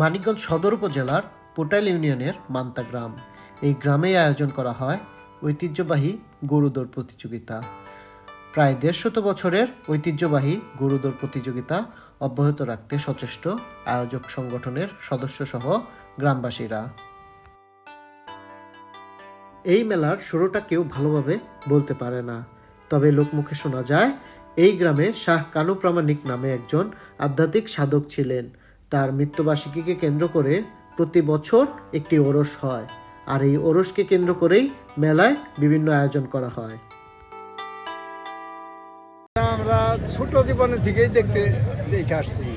মানিকগঞ্জ সদর উপজেলার পোটাইল ইউনিয়নের মান্তা গ্রাম। এই গ্রামে আয়োজন করা হয় ঐতিহ্যবাহী গরুদৌড় প্রতিযোগিতা। প্রায় দেড়শত বছরের ঐতিহ্যবাহী গরুদৌড় প্রতিযোগিতা অব্যাহত রাখতে সচেষ্ট আয়োজক সংগঠনের সদস্যসহ গ্রামবাসীরা। এই মেলার শুরুটা কেউ ভালোভাবে বলতে পারে না। তবে লোকমুখে শোনা যায়, এই গ্রামে শাহ কানু প্রামাণিক নামে একজন আধ্যাত্মিক সাধক ছিলেন। তার মৃত্যুবার্ষিকীকে কেন্দ্র করে প্রতি বছর একটি ওরস হয়। আর এই ওরসকে কেন্দ্র করেই মেলায় বিভিন্ন আয়োজন করা হয়। আমরা ছোট জীবনের থেকেই দেখতে দেখে আসছি।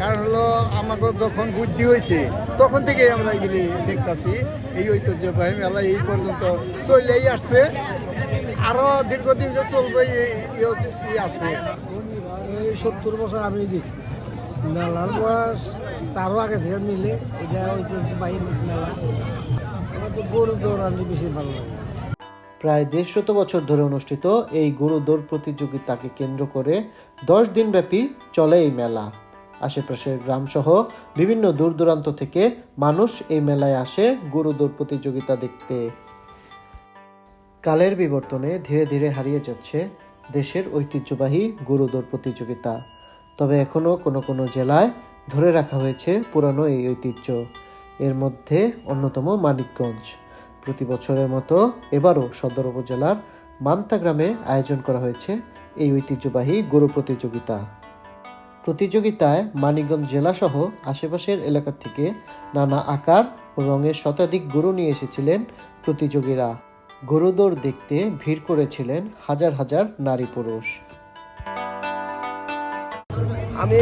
কারণ হলো আমাকে যখন বুদ্ধি হয়েছে তখন থেকেই আমরা এগুলি দেখতেছি। এই ঐতিহ্যবাহী মেলা এই পর্যন্ত চলেই আসছে। আরও দীর্ঘদিন যে চলবে এই আছে। সত্তর বছর আমি দেখছি। মেলার বয়স তারও আগে থেকে মিলে, এটা ঐতিহ্যবাহী মেলা। আমার তো গরু দৌড়ানি বেশি ভালো লাগে। প্রায় দেড়শত বছর ধরে অনুষ্ঠিত এই গরু দৌড় প্রতিযোগিতাকে কেন্দ্র করে দশ দিনব্যাপী চলে এই মেলা। আশেপাশের গ্রামসহ বিভিন্ন দূর দূরান্ত থেকে মানুষ এই মেলায় আসে গরু দৌড় প্রতিযোগিতা দেখতে। কালের বিবর্তনে ধীরে ধীরে হারিয়ে যাচ্ছে দেশের ঐতিহ্যবাহী গরু দৌড় প্রতিযোগিতা। তবে এখনও কোনো কোনো জেলায় ধরে রাখা হয়েছে পুরানো এই ঐতিহ্য। এর মধ্যে অন্যতম মানিকগঞ্জ। প্রতি বছরের মতো এবারও সদর উপজেলার মান্তা গ্রামে আয়োজন করা হয়েছে এই ঐতিহ্যবাহী গরু প্রতিযোগিতা। প্রতিযোগিতায় মানিকগঞ্জ জেলাসহ আশেপাশের এলাকা থেকে নানা আকার ও রঙের শতাধিক গরু নিয়ে এসেছিলেন প্রতিযোগীরা। গরুদৌড় দেখতে ভিড় করেছিলেন হাজার হাজার নারী পুরুষ। আমি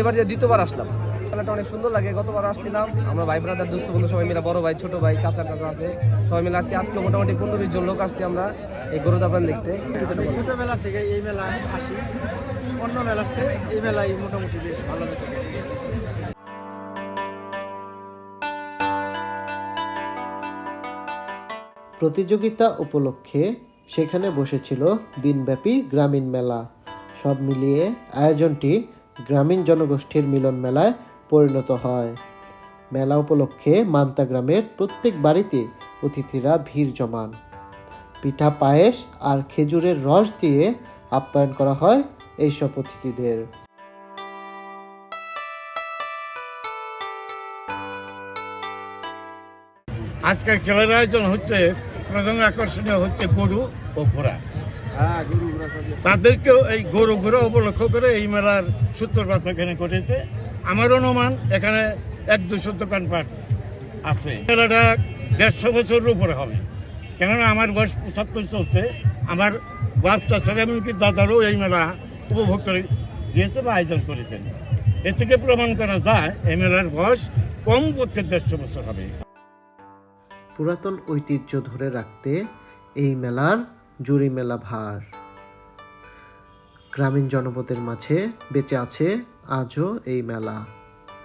এবার যে দ্বিতীয়বার আসলাম। খেলাটা অনেক সুন্দর লাগে গতবার আসছিলাম। আমরা ভাই ব্রাদার দোস্ত বন্ধু সবাই মিলে বড় ভাই ছোট ভাই চাচা টাচা আছে সবাই মিলে আসছি। আজকে মোটামুটি পনেরো বিশ জন লোক আসছি আমরা এই গরু দাপান দেখতে। ছোটবেলা থেকে এই মেলায় আসি। অন্য মেলার থেকে এই মেলায় মোটামুটি বেশ ভালো লাগে। প্রতিযোগিতা উপলক্ষে সেখানে বসেছিল দিনব্যাপী গ্রামীণ মেলা। সব মিলিয়ে আয়োজনটি গ্রামীণ জনগোষ্ঠীর মিলন মেলায় পরিণত হয়। মেলা উপলক্ষে মান্তা গ্রামের প্রত্যেক বাড়িতে অতিথিরা ভিড় জমান। পিঠা পায়েস আর খেজুরের রস দিয়ে আপ্যায়ন করা হয় এইসব অতিথিদের। আজকের খেলার আয়োজন হচ্ছে, প্রধান আকর্ষণীয় হচ্ছে গরু ও ঘোড়া। তাদেরকেও এই গরু ঘোড়া উপলক্ষ করে এই মেলার সূত্রপাত এখানে ঘটেছে। আমার অনুমান এখানে এক দুশো দোকানপাট আছে। মেলাটা দেড়শো বছরের উপরে হবে। কেননা আমার বয়স পঁচাত্তর চলছে। আমার বাচ্চা ছেলে এমনকি দাদারও এই মেলা উপভোগ করে গিয়েছে বা আয়োজন করেছেন। এ থেকে প্রমাণ করা যায় এই মেলার বয়স কম করতে দেড়শো বছর হবে। পুরাতন ঐতিহ্য ধরে রাখতে এই মেলার জুরি মেলা ভার। গ্রামীণ জনপদের মাঝে বেঁচে আছে আজও এই মেলা।